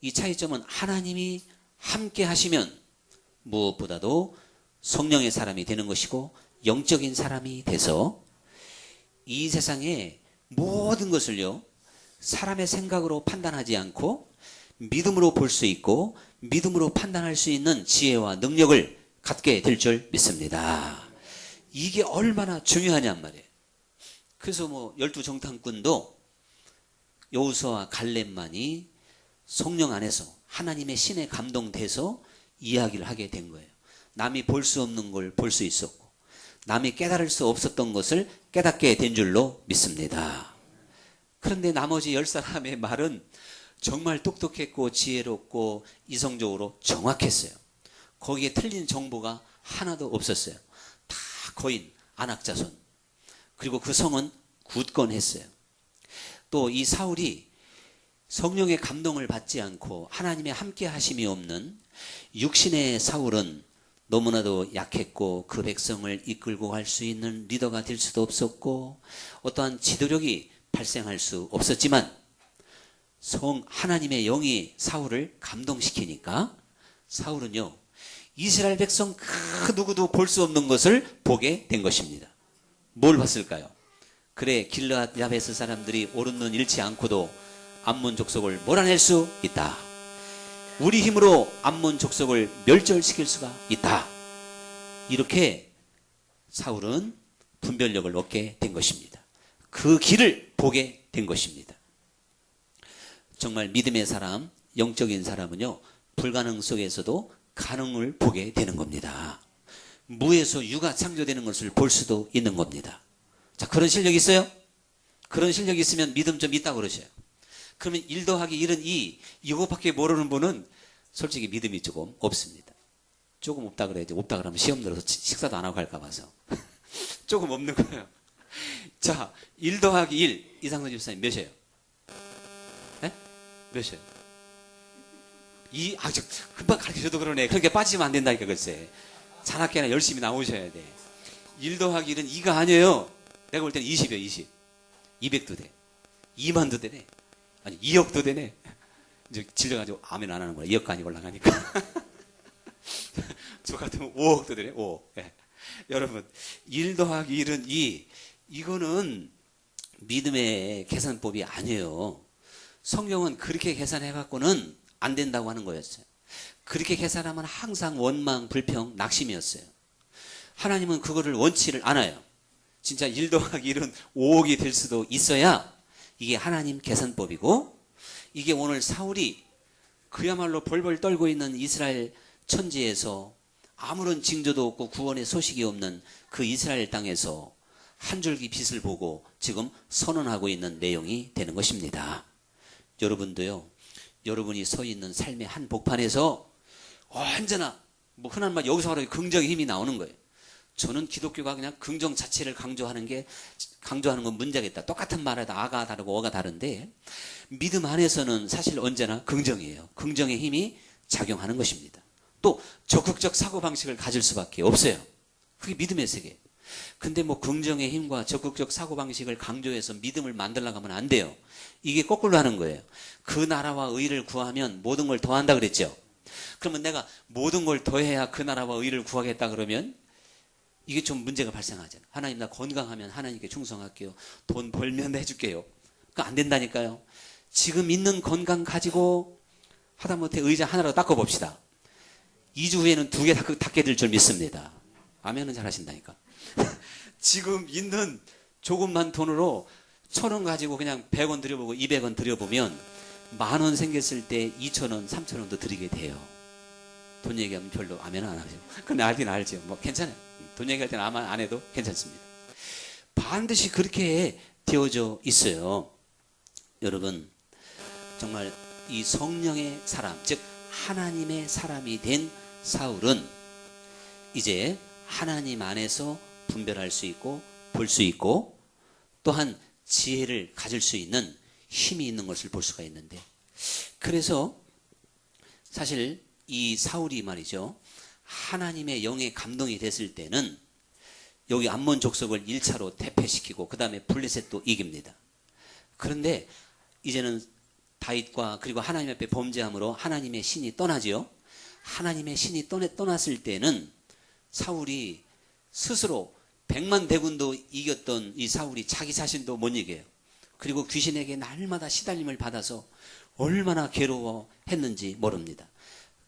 이 차이점은 하나님이 함께 하시면 무엇보다도 성령의 사람이 되는 것이고 영적인 사람이 돼서 이 세상에 모든 것을요 사람의 생각으로 판단하지 않고 믿음으로 볼 수 있고 믿음으로 판단할 수 있는 지혜와 능력을 갖게 될 줄 믿습니다. 이게 얼마나 중요하냔 말이에요. 그래서 뭐 열두 정탐꾼도 여우서와 갈렙만이 성령 안에서 하나님의 신에 감동돼서 이야기를 하게 된 거예요. 남이 볼 수 없는 걸 볼 수 있었고 남이 깨달을 수 없었던 것을 깨닫게 된 줄로 믿습니다. 그런데 나머지 열 사람의 말은 정말 똑똑했고 지혜롭고 이성적으로 정확했어요. 거기에 틀린 정보가 하나도 없었어요. 다 거인, 안악자손. 그리고 그 성은 굳건했어요. 또 이 사울이 성령의 감동을 받지 않고 하나님의 함께 하심이 없는 육신의 사울은 너무나도 약했고 그 백성을 이끌고 갈 수 있는 리더가 될 수도 없었고 어떠한 지도력이 발생할 수 없었지만 성 하나님의 영이 사울을 감동시키니까 사울은요 이스라엘 백성 그 누구도 볼 수 없는 것을 보게 된 것입니다. 뭘 봤을까요? 그래 길르앗 야베스 사람들이 오른 눈 잃지 않고도 암몬 족속을 몰아낼 수 있다. 우리 힘으로 암몬 족속을 멸절시킬 수가 있다. 이렇게 사울은 분별력을 얻게 된 것입니다. 그 길을 보게 된 것입니다. 정말 믿음의 사람, 영적인 사람은요, 불가능 속에서도 가능을 보게 되는 겁니다. 무에서 유가 창조되는 것을 볼 수도 있는 겁니다. 자, 그런 실력이 있어요? 그런 실력이 있으면 믿음 좀 있다고 그러셔요. 그러면 1 더하기 1은 2, 이것밖에 모르는 분은 솔직히 믿음이 조금 없습니다. 조금 없다 그래야지. 없다 그러면 시험 들어서 식사도 안 하고 갈까 봐서. 조금 없는 거예요. 자, 1 더하기 1, 이상선 집사님 몇이에요? 네? 몇이에요? 이, 아, 저, 금방 가르쳐줘도 그러네. 그렇게 빠지면 안 된다니까, 글쎄. 자학교나 열심히 나오셔야 돼. 1 더하기 1은 2가 아니에요. 내가 볼 때는 20이에요, 20. 200도 돼. 2만도 되네. 아니, 2억도 되네. 이제 질려가지고 아멘 안 하는 거야. 2억까지 올라가니까. 저 같으면 5억도 되네, 5억. 예. 여러분, 1 더하기 1은 2. 이거는 믿음의 계산법이 아니에요. 성경은 그렇게 계산해갖고는 안 된다고 하는 거였어요. 그렇게 계산하면 항상 원망, 불평, 낙심이었어요. 하나님은 그거를 원치를 않아요. 진짜 1 더하기 1은 5억이 될 수도 있어야 이게 하나님 계산법이고 이게 오늘 사울이 그야말로 벌벌 떨고 있는 이스라엘 천지에서 아무런 징조도 없고 구원의 소식이 없는 그 이스라엘 땅에서 한 줄기 빛을 보고 지금 선언하고 있는 내용이 되는 것입니다. 여러분도요, 여러분이 서 있는 삶의 한 복판에서 언제나 뭐 흔한 말 여기서 말하는 긍정의 힘이 나오는 거예요. 저는 기독교가 그냥 긍정 자체를 강조하는 게 강조하는 건 문제겠다. 똑같은 말에도 아가 다르고 어가 다른데 믿음 안에서는 사실 언제나 긍정이에요. 긍정의 힘이 작용하는 것입니다. 또 적극적 사고 방식을 가질 수밖에 없어요. 그게 믿음의 세계. 근데 뭐 긍정의 힘과 적극적 사고 방식을 강조해서 믿음을 만들려고 하면 안 돼요. 이게 거꾸로 하는 거예요. 그 나라와 의를 구하면 모든 걸 더한다 그랬죠. 그러면 내가 모든 걸 더해야 그 나라와 의를 구하겠다 그러면 이게 좀 문제가 발생하잖아요. 하나님 나 건강하면 하나님께 충성할게요. 돈 벌면 해줄게요. 그안 된다니까요. 지금 있는 건강 가지고 하다못해 의자 하나로 닦아봅시다. 2주 후에는 두 개 닦게 될 줄 믿습니다. 아멘은 잘 하신다니까. 지금 있는 조금만 돈으로 천 원 가지고 그냥 100원 들여보고 200원 들여보면 만 원 생겼을 때 2천 원, 3천 원도 드리게 돼요. 돈 얘기하면 별로 아멘 안 하죠. 근데 알긴 알죠. 뭐 괜찮아요. 돈 얘기할 때는 아마 안 해도 괜찮습니다. 반드시 그렇게 되어져 있어요. 여러분, 정말 이 성령의 사람, 즉 하나님의 사람이 된 사울은 이제 하나님 안에서 분별할 수 있고 볼 수 있고 또한 지혜를 가질 수 있는 힘이 있는 것을 볼 수가 있는데 그래서 사실 이 사울이 말이죠. 하나님의 영의 감동이 됐을 때는 여기 암몬 족속을 1차로 퇴폐시키고 그 다음에 블레셋도 이깁니다. 그런데 이제는 다윗과 그리고 하나님 앞에 범죄함으로 하나님의 신이 떠나지요. 하나님의 신이 떠내, 떠났을 때는 사울이 스스로 백만 대군도 이겼던 이 사울이 자기 자신도 못 이겨요. 그리고 귀신에게 날마다 시달림을 받아서 얼마나 괴로워했는지 모릅니다.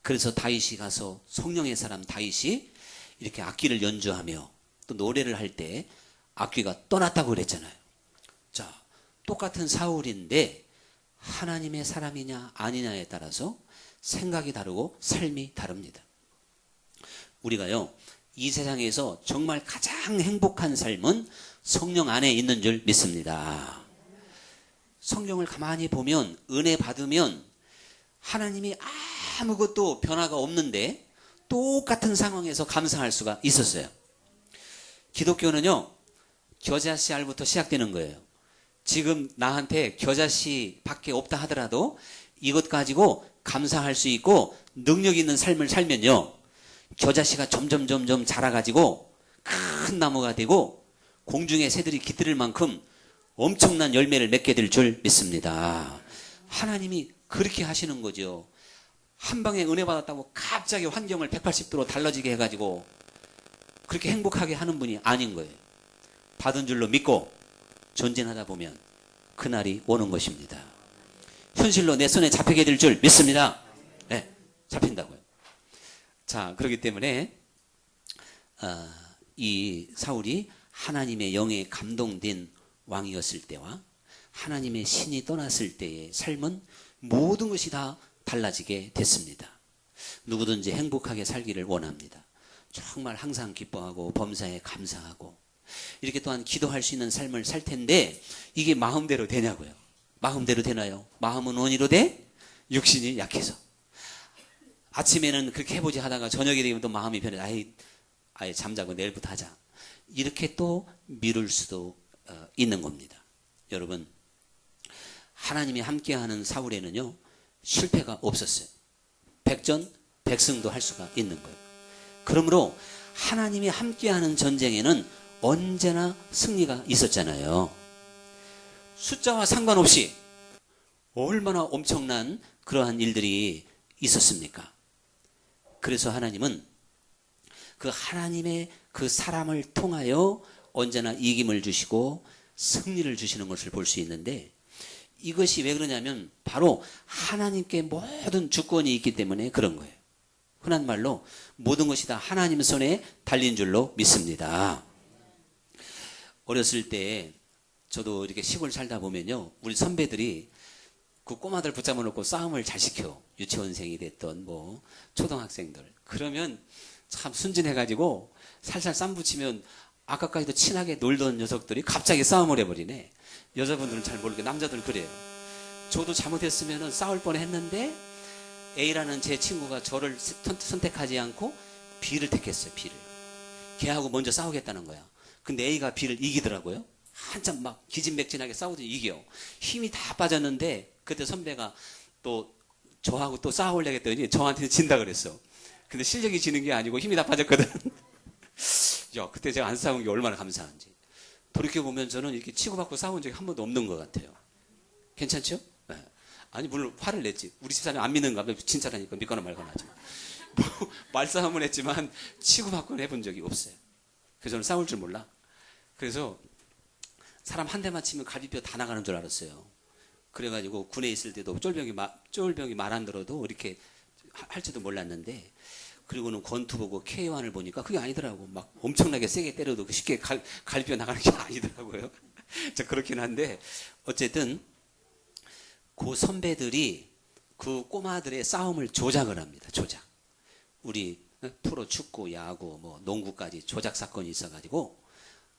그래서 다윗이 가서 성령의 사람 다윗이 이렇게 악기를 연주하며 또 노래를 할 때 악기가 떠났다고 그랬잖아요. 자, 똑같은 사울인데 하나님의 사람이냐 아니냐에 따라서 생각이 다르고 삶이 다릅니다. 우리가요, 이 세상에서 정말 가장 행복한 삶은 성령 안에 있는 줄 믿습니다. 성경을 가만히 보면 은혜 받으면 하나님이 아무것도 변화가 없는데 똑같은 상황에서 감상할 수가 있었어요. 기독교는요, 겨자씨 알부터 시작되는 거예요. 지금 나한테 겨자씨 밖에 없다 하더라도 이것 가지고 감사할 수 있고 능력 있는 삶을 살면요. 겨자씨가 점점 점점 자라가지고 큰 나무가 되고 공중의 새들이 깃들을 만큼 엄청난 열매를 맺게 될 줄 믿습니다. 하나님이 그렇게 하시는 거죠. 한 방에 은혜 받았다고 갑자기 환경을 180도로 달라지게 해가지고 그렇게 행복하게 하는 분이 아닌 거예요. 받은 줄로 믿고 전진하다 보면 그날이 오는 것입니다. 현실로 내 손에 잡히게 될 줄 믿습니다. 네, 잡힌다고요. 자, 그렇기 때문에 어, 이 사울이 하나님의 영에 감동된 왕이었을 때와 하나님의 신이 떠났을 때의 삶은 모든 것이 다 달라지게 됐습니다. 누구든지 행복하게 살기를 원합니다. 정말 항상 기뻐하고 범사에 감사하고 이렇게 또한 기도할 수 있는 삶을 살 텐데 이게 마음대로 되냐고요. 마음대로 되나요? 마음은 원이로 돼? 육신이 약해서. 아침에는 그렇게 해보지 하다가 저녁이 되면 또 마음이 변해. 아예, 잠자고 내일부터 하자. 이렇게 또 미룰 수도 어, 있는 겁니다. 여러분, 하나님이 함께하는 사울에는요, 실패가 없었어요. 백전, 백승도 할 수가 있는 거예요. 그러므로 하나님이 함께하는 전쟁에는 언제나 승리가 있었잖아요. 숫자와 상관없이 얼마나 엄청난 그러한 일들이 있었습니까? 그래서 하나님은 그 하나님의 그 사람을 통하여 언제나 이김을 주시고 승리를 주시는 것을 볼 수 있는데 이것이 왜 그러냐면 바로 하나님께 모든 주권이 있기 때문에 그런 거예요. 흔한 말로 모든 것이 다 하나님 손에 달린 줄로 믿습니다. 어렸을 때 저도 이렇게 시골 살다 보면요. 우리 선배들이 그 꼬마들 붙잡아 놓고 싸움을 잘 시켜. 유치원생이 됐던 뭐 초등학생들. 그러면 참 순진해가지고 살살 쌈 붙이면 아까까지도 친하게 놀던 녀석들이 갑자기 싸움을 해버리네. 여자분들은 잘 모르게 남자들은 그래요. 저도 잘못했으면 싸울 뻔 했는데 A라는 제 친구가 저를 선택하지 않고 B를 택했어요. B를. 걔하고 먼저 싸우겠다는 거야. 근데 A가 B를 이기더라고요. 한참 막 기진맥진하게 싸우더니 이겨. 힘이 다 빠졌는데 그때 선배가 또 저하고 또 싸우려고 했더니 저한테 진다 그랬어. 근데 실력이 지는 게 아니고 힘이 다 빠졌거든. 야, 그때 제가 안 싸운 게 얼마나 감사한지. 돌이켜보면 저는 이렇게 치고받고 싸운 적이 한 번도 없는 것 같아요. 괜찮죠? 네. 아니, 물론 화를 냈지. 우리 집사람이 안 믿는가 봐. 진짜라니까 믿거나 말거나 하지. 뭐, 말싸움은 했지만 치고받고는 해본 적이 없어요. 그래서 저는 싸울 줄 몰라. 그래서 사람 한 대만 치면 갈비뼈 다 나가는 줄 알았어요. 그래가지고 군에 있을 때도 쫄병이 마, 쫄병이 말 안 들어도 이렇게 할지도 몰랐는데 그리고는 권투 보고 K1을 보니까 그게 아니더라고. 막 엄청나게 세게 때려도 쉽게 갈, 갈비뼈 나가는 게 아니더라고요. 저 그렇긴 한데 어쨌든 그 선배들이 그 꼬마들의 싸움을 조작을 합니다. 조작. 우리 프로 축구, 야구, 뭐 농구까지 조작 사건이 있어가지고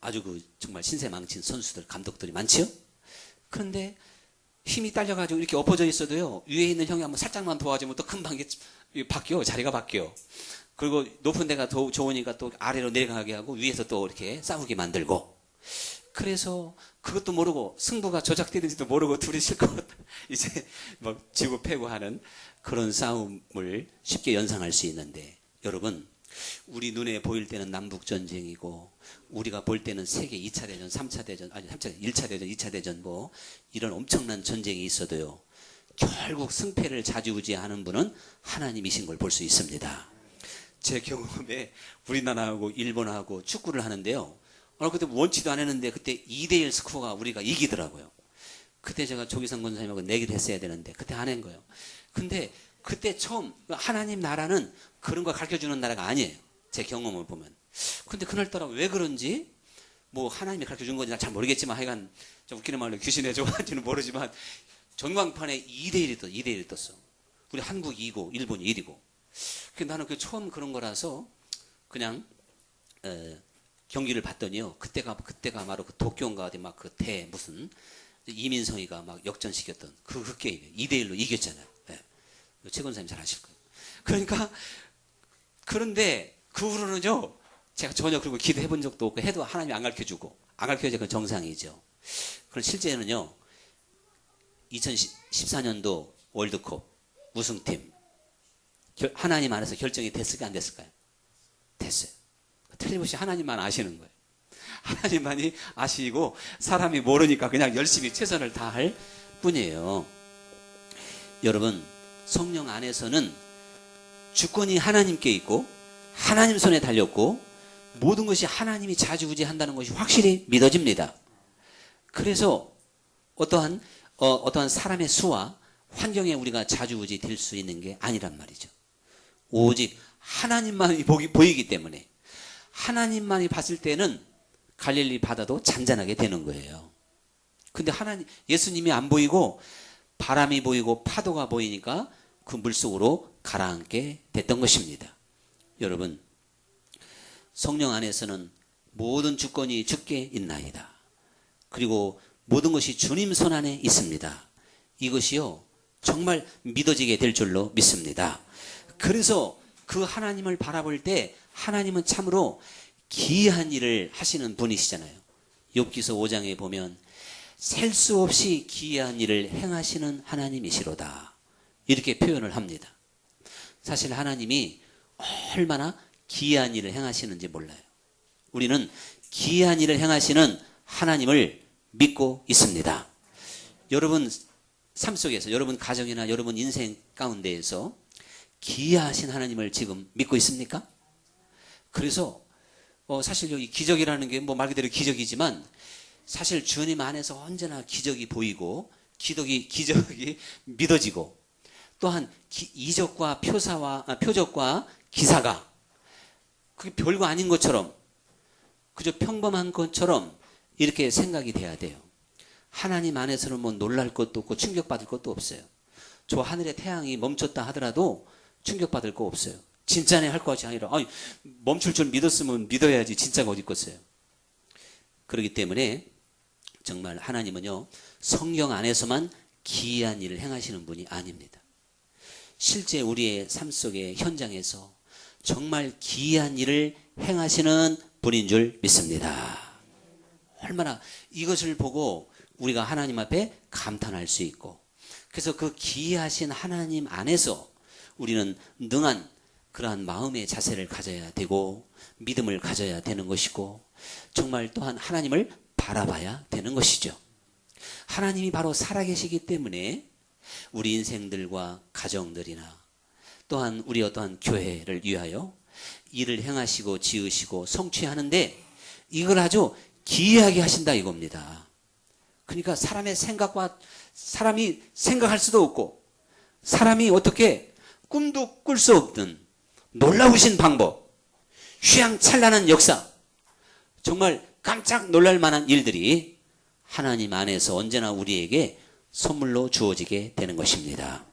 아주 그 정말 신세 망친 선수들, 감독들이 많지요. 그런데 힘이 딸려가지고 이렇게 엎어져 있어도요 위에 있는 형이 한번 살짝만 도와주면 또 금방 바뀌어 자리가 바뀌어. 그리고 높은 데가 더 좋으니까 또 아래로 내려가게 하고 위에서 또 이렇게 싸우게 만들고. 그래서 그것도 모르고 승부가 조작되는지도 모르고 둘이 실컷 이제 뭐 지고 패고 하는 그런 싸움을 쉽게 연상할 수 있는데 여러분 우리 눈에 보일 때는 남북 전쟁이고 우리가 볼 때는 세계 2차 대전, 3차 대전, 아니 3차 1차 대전, 2차 대전 뭐 이런 엄청난 전쟁이 있어도요. 결국 승패를 좌지우지하는 분은 하나님이신 걸 볼 수 있습니다. 제 경험에 우리나라하고 일본하고 축구를 하는데요. 어, 그때 원치도 안 했는데 그때 2대1 스코어가 우리가 이기더라고요. 그때 제가 조기성 권사님하고 내기를 했어야 되는데 그때 안 한 거예요. 근데 그때 처음 하나님 나라는 그런 거 가르쳐 주는 나라가 아니에요. 제 경험을 보면. 근데 그날따라 왜 그런지 뭐 하나님이 가르쳐 준 건지 잘 모르겠지만 하여간 좀 웃기는 말로 귀신의 조화인지는 모르지만 전광판에 2대1이 떴, 2대1이 떴어. 우리 한국이 2고 일본이 1이고. 그 나는 그 처음 그런 거라서 그냥 에, 경기를 봤더니요. 그때가 그때가 바로 그 도쿄인가 어디 막 그 대 무슨 이민성이가 막 역전시켰던 그, 그 게임에 2대 1로 이겼잖아요. 네. 최 권사님 잘 아실 거예요. 그러니까 그런데 그 후로는요. 제가 전혀 그리고 기도해 본 적도 없고 해도 하나님이 안 가르쳐 주고 안 가르쳐 줘야 그 정상이죠. 그럼 실제는요. 2014년도 월드컵 우승팀 결- 하나님 안에서 결정이 됐을까 안 됐을까요? 됐어요. 틀림없이 하나님만 아시는 거예요. 하나님만이 아시고 사람이 모르니까 그냥 열심히 최선을 다할 뿐이에요. 여러분 성령 안에서는 주권이 하나님께 있고 하나님 손에 달렸고 모든 것이 하나님이 자주우지한다는 것이 확실히 믿어집니다. 그래서 어떠한 어, 어떠한 사람의 수와 환경에 우리가 자주우지 될 수 있는 게 아니란 말이죠. 오직 하나님만이 보기, 보이기 때문에 하나님만이 봤을 때는 갈릴리 바다도 잔잔하게 되는 거예요. 근데 하나님 예수님이 안 보이고 바람이 보이고 파도가 보이니까 그 물속으로 가라앉게 됐던 것입니다. 여러분 성령 안에서는 모든 주권이 주께 있나이다. 그리고 모든 것이 주님 손 안에 있습니다. 이것이요 정말 믿어지게 될 줄로 믿습니다. 그래서 그 하나님을 바라볼 때 하나님은 참으로 기이한 일을 하시는 분이시잖아요. 욥기서 5장에 보면 셀 수 없이 기이한 일을 행하시는 하나님이시로다. 이렇게 표현을 합니다. 사실 하나님이 얼마나 기이한 일을 행하시는지 몰라요. 우리는 기이한 일을 행하시는 하나님을 믿고 있습니다. 여러분 삶 속에서 여러분 가정이나 여러분 인생 가운데에서 기이하신 하나님을 지금 믿고 있습니까? 그래서 어, 사실 여기 기적이라는 게 뭐 말 그대로 기적이지만 사실 주님 안에서 언제나 기적이 보이고 기적이 기적이 믿어지고 또한 기, 이적과 표사와 아, 표적과 기사가 그게 별거 아닌 것처럼 그저 평범한 것처럼 이렇게 생각이 돼야 돼요. 하나님 안에서는 뭐 놀랄 것도 없고 충격받을 것도 없어요. 저 하늘의 태양이 멈췄다 하더라도 충격받을 거 없어요. 진짜네 할 것이 아니라 아니, 멈출 줄 믿었으면 믿어야지 진짜가 어디 있겠어요. 그렇기 때문에 정말 하나님은요 성경 안에서만 기이한 일을 행하시는 분이 아닙니다. 실제 우리의 삶 속의 현장에서 정말 기이한 일을 행하시는 분인 줄 믿습니다. 얼마나 이것을 보고 우리가 하나님 앞에 감탄할 수 있고 그래서 그 기이하신 하나님 안에서 우리는 능한 그러한 마음의 자세를 가져야 되고 믿음을 가져야 되는 것이고 정말 또한 하나님을 바라봐야 되는 것이죠. 하나님이 바로 살아계시기 때문에 우리 인생들과 가정들이나 또한 우리 어떠한 교회를 위하여 일을 행하시고 지으시고 성취하는데 이걸 아주 기이하게 하신다 이겁니다. 그러니까 사람의 생각과 사람이 생각할 수도 없고 사람이 어떻게 꿈도 꿀 수 없는 놀라우신 방법, 휘황찬란한 역사, 정말 깜짝 놀랄 만한 일들이 하나님 안에서 언제나 우리에게 선물로 주어지게 되는 것입니다.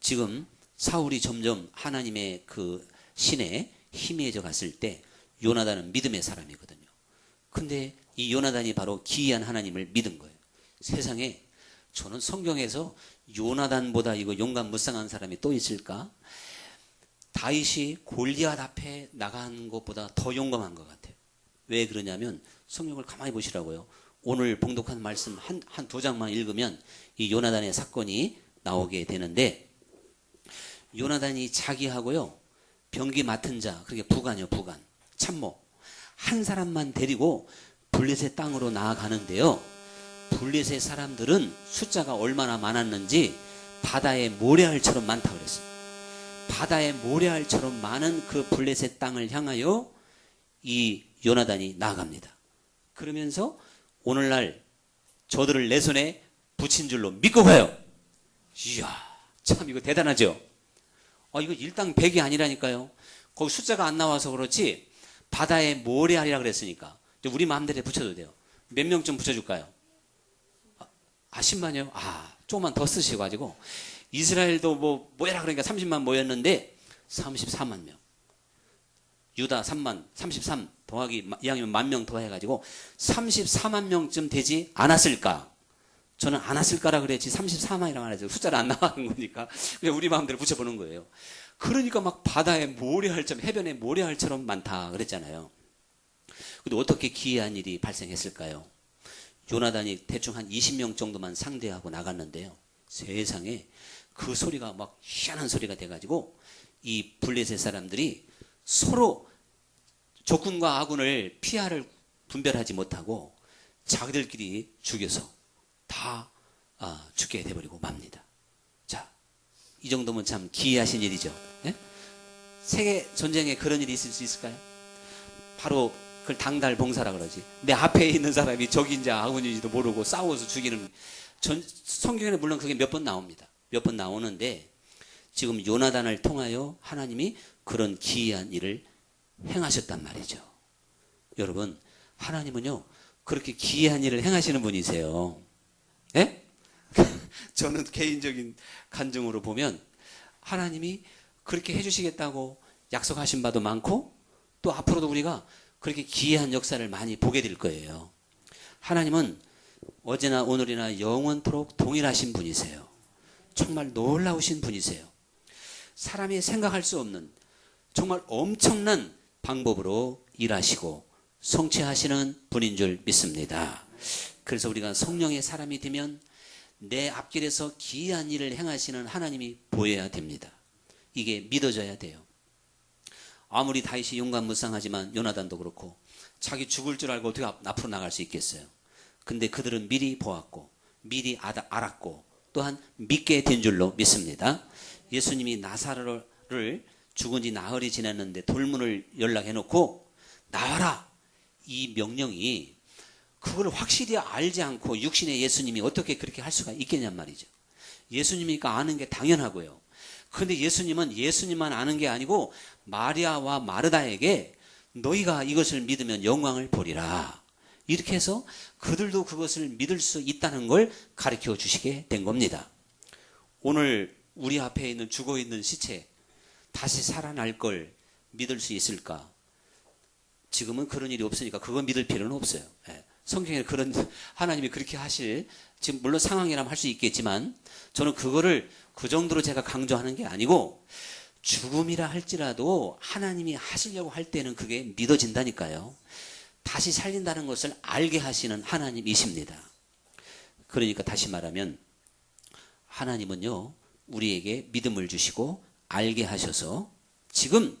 지금 사울이 점점 하나님의 그 신에 희미해져 갔을 때 요나단은 믿음의 사람이거든요. 근데 이 요나단이 바로 기이한 하나님을 믿은 거예요. 세상에 저는 성경에서 요나단보다 이거 용감 무쌍한 사람이 또 있을까? 다윗이 골리앗 앞에 나간 것보다 더 용감한 것 같아요. 왜 그러냐면 성경을 가만히 보시라고요. 오늘 봉독한 말씀 한, 한 두 장만 읽으면 이 요나단의 사건이 나오게 되는데 요나단이 자기하고요. 병기 맡은 자, 그게 부관이요, 부관. 참모. 한 사람만 데리고 블레셋 땅으로 나아가는데요. 블레셋 사람들은 숫자가 얼마나 많았는지 바다의 모래알처럼 많다 그랬어요. 바다의 모래알처럼 많은 그 블레셋 땅을 향하여 이 요나단이 나아갑니다. 그러면서 오늘날 저들을 내 손에 붙인 줄로 믿고 가요. 이야, 참 이거 대단하죠? 아, 이거 일당 100이 아니라니까요. 거기 숫자가 안 나와서 그렇지 바다의 모래알이라 그랬으니까 우리 마음대로 붙여도 돼요. 몇 명쯤 붙여줄까요? 아, 10만이요? 아, 조금만 더 쓰셔가지고 이스라엘도 뭐 모여라 그러니까 30만 모였는데 34만 명. 유다 3만, 33 더하기 이왕이면 만 명 더 해가지고 34만 명쯤 되지 않았을까? 저는 안 왔을까라 그랬지 34만이라고 안 해서 숫자를 안 나가는 거니까 그냥 우리 마음대로 붙여보는 거예요. 그러니까 막 바다에 모래알처럼 해변에 모래알처럼 많다 그랬잖아요. 근데 어떻게 기이한 일이 발생했을까요? 요나단이 대충 한 20명 정도만 상대하고 나갔는데요. 세상에 그 소리가 막 희한한 소리가 돼가지고 이 블레셋 사람들이 서로 적군과 아군을 피하를 분별하지 못하고 자기들끼리 죽여서 다 아, 죽게 돼버리고 맙니다. 자, 이 정도면 참 기이하신 일이죠. 예? 세계 전쟁에 그런 일이 있을 수 있을까요? 바로 그걸 당달 봉사라 그러지. 내 앞에 있는 사람이 적인지 아군인지도 모르고 싸워서 죽이는 전, 성경에는 물론 그게 몇 번 나옵니다. 몇 번 나오는데 지금 요나단을 통하여 하나님이 그런 기이한 일을 행하셨단 말이죠. 여러분, 하나님은요, 그렇게 기이한 일을 행하시는 분이세요. 예? 저는 개인적인 간증으로 보면 하나님이 그렇게 해주시겠다고 약속하신 바도 많고 또 앞으로도 우리가 그렇게 기이한 역사를 많이 보게 될 거예요. 하나님은 어제나 오늘이나 영원토록 동일하신 분이세요. 정말 놀라우신 분이세요. 사람이 생각할 수 없는 정말 엄청난 방법으로 일하시고 성취하시는 분인 줄 믿습니다. 그래서 우리가 성령의 사람이 되면 내 앞길에서 기이한 일을 행하시는 하나님이 보여야 됩니다. 이게 믿어져야 돼요. 아무리 다윗이 용감무쌍하지만 요나단도 그렇고 자기 죽을 줄 알고 어떻게 앞으로 나갈 수 있겠어요. 근데 그들은 미리 보았고 미리 알았고 또한 믿게 된 줄로 믿습니다. 예수님이 나사로를 죽은 지 나흘이 지났는데 돌문을 연락해 놓고 나와라 이 명령이 그걸 확실히 알지 않고 육신의 예수님이 어떻게 그렇게 할 수가 있겠냔 말이죠. 예수님이니까 아는 게 당연하고요. 그런데 예수님은 예수님만 아는 게 아니고 마리아와 마르다에게 너희가 이것을 믿으면 영광을 보리라. 이렇게 해서 그들도 그것을 믿을 수 있다는 걸 가르쳐 주시게 된 겁니다. 오늘 우리 앞에 있는 죽어 있는 시체 다시 살아날 걸 믿을 수 있을까? 지금은 그런 일이 없으니까 그거 믿을 필요는 없어요. 예. 성경에 그런 하나님이 그렇게 하실 지금 물론 상황이라면 할 수 있겠지만 저는 그거를 그 정도로 제가 강조하는 게 아니고 죽음이라 할지라도 하나님이 하시려고 할 때는 그게 믿어진다니까요. 다시 살린다는 것을 알게 하시는 하나님이십니다. 그러니까 다시 말하면 하나님은요, 우리에게 믿음을 주시고 알게 하셔서 지금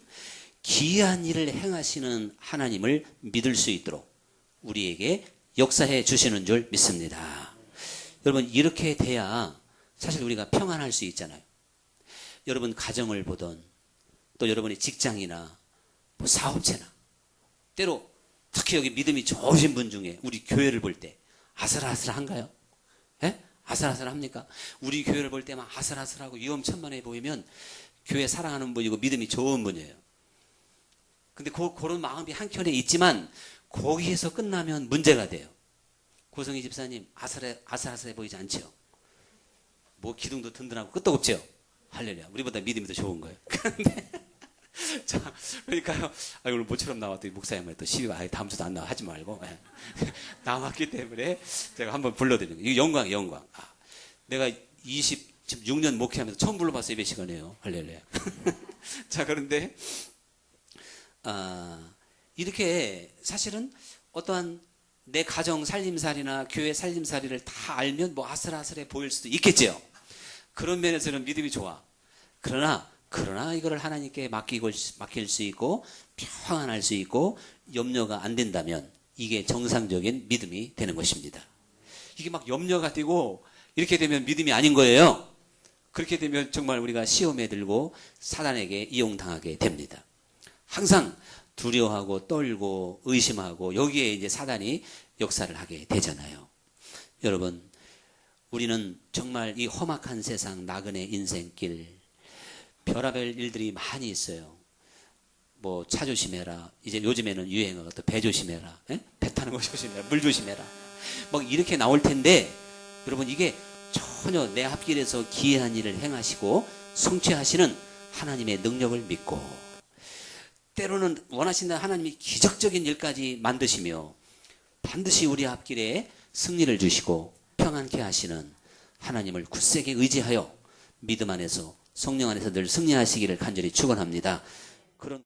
기이한 일을 행하시는 하나님을 믿을 수 있도록 우리에게 역사해 주시는 줄 믿습니다. 여러분, 이렇게 돼야 사실 우리가 평안할 수 있잖아요. 여러분 가정을 보던 또 여러분의 직장이나 뭐 사업체나 때로 특히 여기 믿음이 좋으신 분 중에 우리 교회를 볼 때 아슬아슬한가요? 예? 아슬아슬합니까? 우리 교회를 볼 때만 아슬아슬하고 위험천만해 보이면 교회 사랑하는 분이고 믿음이 좋은 분이에요. 근데 그, 그런 마음이 한켠에 있지만 거기에서 끝나면 문제가 돼요. 고성희 집사님 아슬해, 아슬아슬해 보이지 않죠? 뭐 기둥도 든든하고 끝도 없죠? 할렐루야. 우리보다 믿음이 더 좋은 거예요. 그런데 자, 그러니까요. 아, 오늘 모처럼 나왔더니 목사님을 또 시비가 아예 다음 주도 안 나와 하지 말고 예. 나왔기 때문에 제가 한번 불러드리는 거예요. 영광, 영광. 아, 내가 26년 목회하면서 처음 불러봤어 예배 시간이에요. 할렐루야. 자, 그런데 아, 이렇게 사실은 어떠한 내 가정 살림살이나 교회 살림살이를 다 알면 뭐 아슬아슬해 보일 수도 있겠죠. 그런 면에서는 믿음이 좋아. 그러나 그러나 이거를 하나님께 맡기고 맡길 수 있고 평안할 수 있고 염려가 안 된다면 이게 정상적인 믿음이 되는 것입니다. 이게 막 염려가 되고 이렇게 되면 믿음이 아닌 거예요. 그렇게 되면 정말 우리가 시험에 들고 사단에게 이용당하게 됩니다. 항상 두려워하고 떨고 의심하고 여기에 이제 사단이 역사를 하게 되잖아요. 여러분, 우리는 정말 이 험악한 세상 나그네 인생길 별하별 일들이 많이 있어요. 뭐 차 조심해라. 이제 요즘에는 유행어가 또 배 조심해라. 에? 배 타는 거 조심해라. 물 조심해라. 막 이렇게 나올 텐데 여러분 이게 전혀 내 앞길에서 기이한 일을 행하시고 성취하시는 하나님의 능력을 믿고 때로는 원하신다 하나님이 기적적인 일까지 만드시며 반드시 우리 앞길에 승리를 주시고 평안케 하시는 하나님을 굳세게 의지하여 믿음 안에서 성령 안에서 늘 승리하시기를 간절히 축원합니다.